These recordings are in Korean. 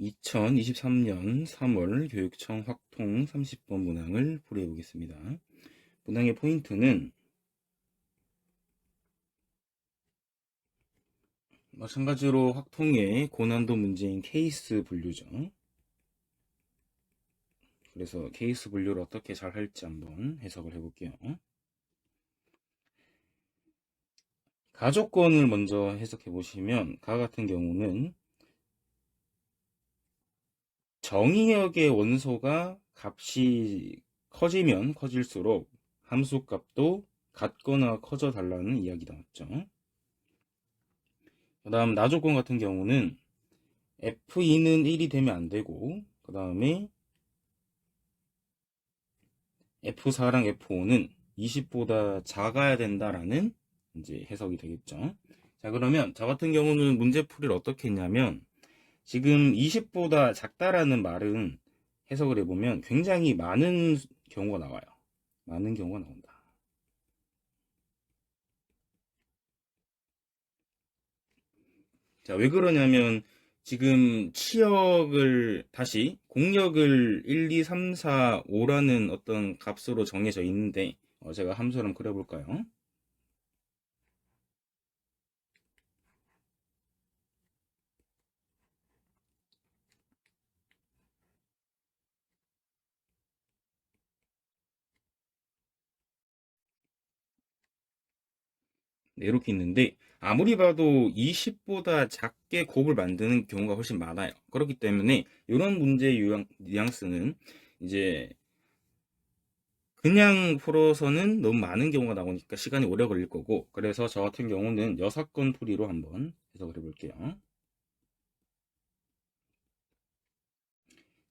2023년 3월 교육청 확통 30번 문항을 풀이해 보겠습니다. 문항의 포인트는 마찬가지로 확통의 고난도 문제인 케이스 분류죠. 그래서 케이스 분류를 어떻게 잘 할지 한번 해석을 해볼게요. 가족권을 먼저 해석해 보시면 가 같은 경우는 정의역의 원소가 값이 커지면 커질수록 함수값도 같거나 커져 달라는 이야기 나왔죠. 그 다음 나조건 같은 경우는 F2는 1이 되면 안 되고 그 다음에 F4랑 F5는 20보다 작아야 된다라는 이제 해석이 되겠죠. 자 그러면 저 같은 경우는 문제 풀이를 어떻게 했냐면 지금 20보다 작다라는 말은 해석을 해보면 굉장히 많은 경우가 나와요. 많은 경우가 나온다. 자, 왜 그러냐면 지금 치역을 다시 공역을 1, 2, 3, 4, 5라는 어떤 값으로 정해져 있는데 어, 제가 함수를 한번 그려볼까요? 네, 이렇게 있는데 아무리 봐도 20보다 작게 곱을 만드는 경우가 훨씬 많아요. 그렇기 때문에 이런 문제의 유형, 뉘앙스는 이제 그냥 풀어서는 너무 많은 경우가 나오니까 시간이 오래 걸릴 거고 그래서 저 같은 경우는 여사건 풀이로 한번 해석을 해볼게요.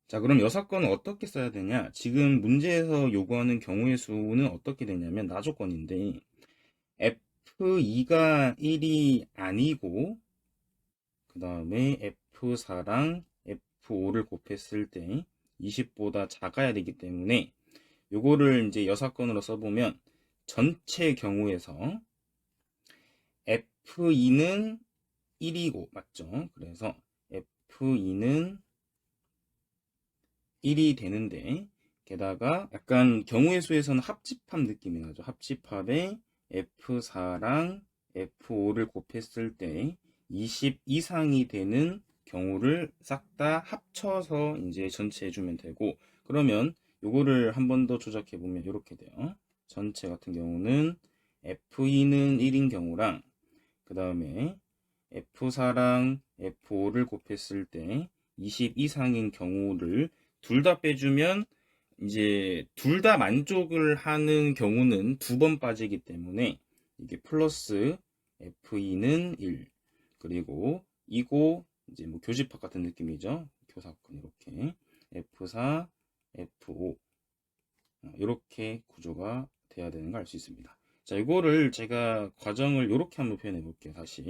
자, 그럼 여사건은 어떻게 써야 되냐? 지금 문제에서 요구하는 경우의 수는 어떻게 되냐면 나조건인데 F2가 1이 아니고 그 다음에 F4랑 F5를 곱했을 때 20보다 작아야 되기 때문에 요거를 이제 여사건으로 써보면 전체 경우에서 F2는 1이고 맞죠? 그래서 F2는 1이 되는데 게다가 약간 경우의 수에서는 합집합 느낌이 나죠. 합집합에 F4랑 F5를 곱했을 때 20 이상이 되는 경우를 싹 다 합쳐서 이제 전체 해주면 되고 그러면 요거를 한 번 더 조작해 보면 이렇게 돼요. 전체 같은 경우는 F2는 1인 경우랑 그 다음에 F4랑 F5를 곱했을 때 20 이상인 경우를 둘 다 빼주면 이제 둘 다 만족을 하는 경우는 두 번 빠지기 때문에 이게 플러스 F2는 1 그리고 이고 이제 뭐 교집합 같은 느낌이죠. 교사건 이렇게 F4, F5 이렇게 구조가 돼야 되는 걸 알 수 있습니다. 자, 이거를 제가 과정을 이렇게 한번 표현해 볼게요. 다시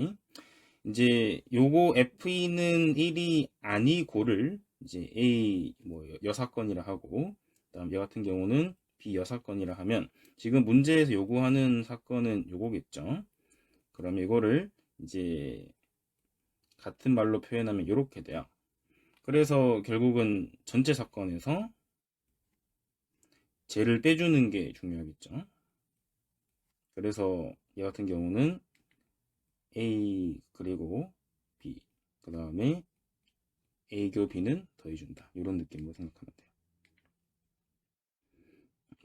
이제 요거 F2는 1이 아니고를 이제 A 뭐 여사건이라 하고 그 다음 얘 같은 경우는 B 여사건이라 하면 지금 문제에서 요구하는 사건은 요거겠죠. 그럼 이거를 이제 같은 말로 표현하면 이렇게 돼요. 그래서 결국은 전체 사건에서 쟤를 빼주는 게 중요하겠죠. 그래서 얘 같은 경우는 A 그리고 B 그 다음에 A교 B는 더해준다. 이런 느낌으로 생각하면 돼요.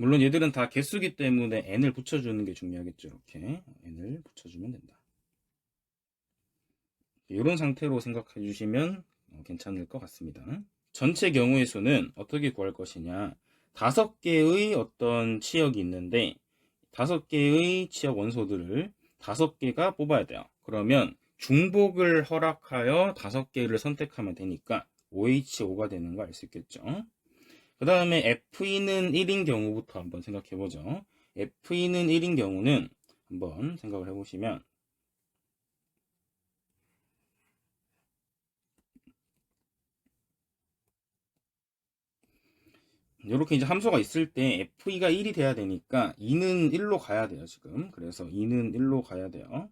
물론 얘들은 다 개수기 때문에 n을 붙여주는 게 중요하겠죠. 이렇게 n을 붙여주면 된다. 이런 상태로 생각해 주시면 어, 괜찮을 것 같습니다. 전체 경우의 수는 어떻게 구할 것이냐. 다섯 개의 어떤 치역이 있는데 다섯 개의 치역 원소들을 다섯 개가 뽑아야 돼요. 그러면 중복을 허락하여 다섯 개를 선택하면 되니까 OH5가 되는 거 알 수 있겠죠. 그 다음에 F2는 1인 경우부터 한번 생각해 보죠. F2는 1인 경우는 한번 생각을 해보시면 이렇게 이제 함수가 있을 때 F2가 1이 돼야 되니까 2는 1로 가야 돼요, 지금. 그래서 2는 1로 가야 돼요.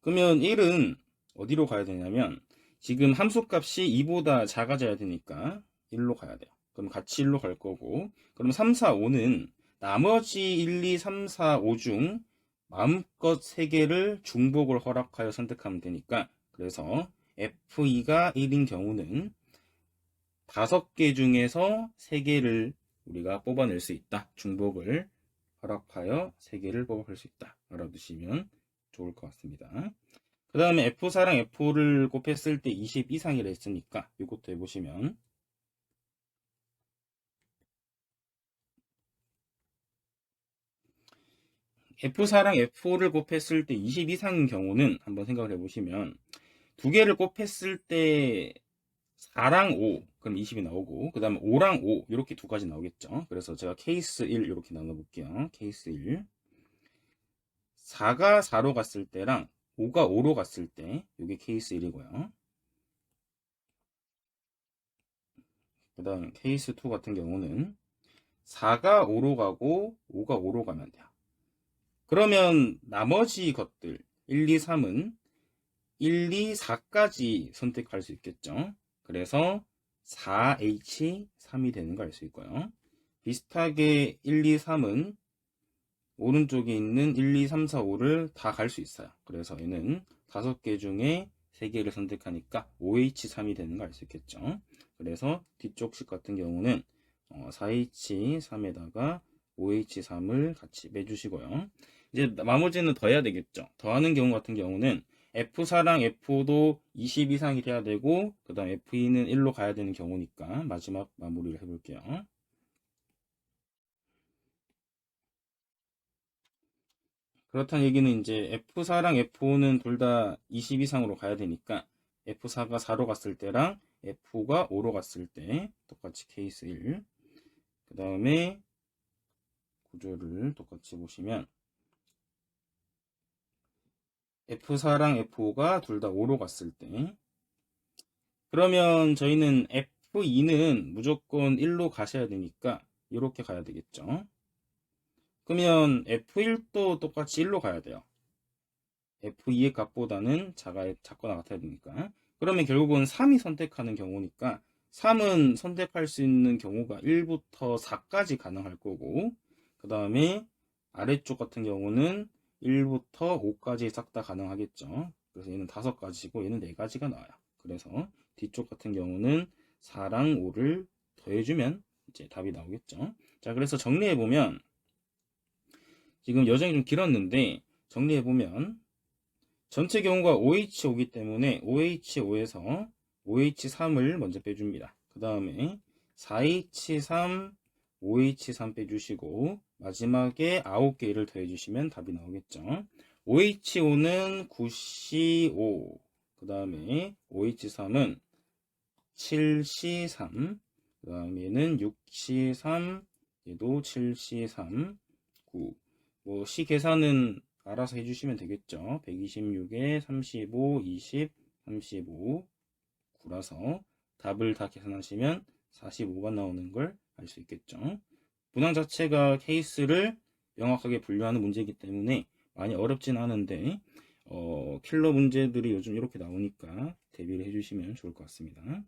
그러면 1은 어디로 가야 되냐면 지금 함수값이 2보다 작아져야 되니까 1로 가야 돼요. 그럼 같이 1로 갈 거고 그럼 3, 4, 5는 나머지 1, 2, 3, 4, 5 중 마음껏 3개를 중복을 허락하여 선택하면 되니까 그래서 F2가 1인 경우는 5개 중에서 3개를 우리가 뽑아낼 수 있다. 중복을 허락하여 3개를 뽑아낼 수 있다. 알아두시면 좋을 것 같습니다. 그 다음에 F4랑 F5를 곱했을 때 20 이상이라 했으니까 이것도 해보시면 F4랑 F5를 곱했을 때 20 이상인 경우는 한번 생각을 해보시면 두 개를 곱했을 때 4랑 5 그럼 20이 나오고 그 다음에 5랑 5 이렇게 두 가지 나오겠죠. 그래서 제가 케이스 1 이렇게 나눠볼게요. 케이스 1 4가 4로 갔을 때랑 5가 5로 갔을 때 이게 케이스 1이고요 그 다음 케이스 2 같은 경우는 4가 5로 가고 5가 5로 가면 돼요 그러면 나머지 것들 1, 2, 3은 1, 2, 4까지 선택할 수 있겠죠. 그래서 4H3이 되는 걸 알 수 있고요. 비슷하게 1, 2, 3은 오른쪽에 있는 1, 2, 3, 4, 5를 다 갈 수 있어요. 그래서 얘는 5개 중에 3개를 선택하니까 5H3이 되는 걸알수 있겠죠. 그래서 뒤쪽 식 같은 경우는 4H3에다가 5H3을 같이 매주시고요. 이제 나머지는 더해야 되겠죠. 더하는 경우 같은 경우는 F4랑 F5도 20 이상이 돼야 되고 그 다음 F2는 1로 가야 되는 경우니까 마지막 마무리를 해볼게요. 그렇다는 얘기는 이제 F4랑 F5는 둘 다 20 이상으로 가야 되니까 F4가 4로 갔을 때랑 F5가 5로 갔을 때 똑같이 케이스 1. 그 다음에 구조를 똑같이 보시면 F4랑 F5가 둘 다 5로 갔을 때 그러면 저희는 F2는 무조건 1로 가셔야 되니까 이렇게 가야 되겠죠. 그러면 F1도 똑같이 1로 가야 돼요. F2의 값보다는 작아, 작거나 같아야 되니까. 그러면 결국은 3이 선택하는 경우니까 3은 선택할 수 있는 경우가 1부터 4까지 가능할 거고 그 다음에 아래쪽 같은 경우는 1부터 5까지 싹 다 가능하겠죠. 그래서 얘는 5가지고 얘는 4가지가 나와요. 그래서 뒤쪽 같은 경우는 4랑 5를 더해주면 이제 답이 나오겠죠. 자, 그래서 정리해보면 지금 여정이 좀 길었는데 정리해보면 전체 경우가 OH5이기 때문에 OH5에서 OH3을 먼저 빼줍니다. 그 다음에 4H3, OH3 빼주시고 마지막에 9개를 더해주시면 답이 나오겠죠. OH5는 9C5 그 다음에 OH3은 7C3 그 다음에는 6C3 얘도 7C3 9 뭐 C 계산은 알아서 해주시면 되겠죠. 126에 35, 20, 35 9라서 답을 다 계산하시면 45가 나오는 걸 알 수 있겠죠. 문항 자체가 케이스를 명확하게 분류하는 문제이기 때문에 많이 어렵진 않은데 어, 킬러 문제들이 요즘 이렇게 나오니까 대비를 해주시면 좋을 것 같습니다.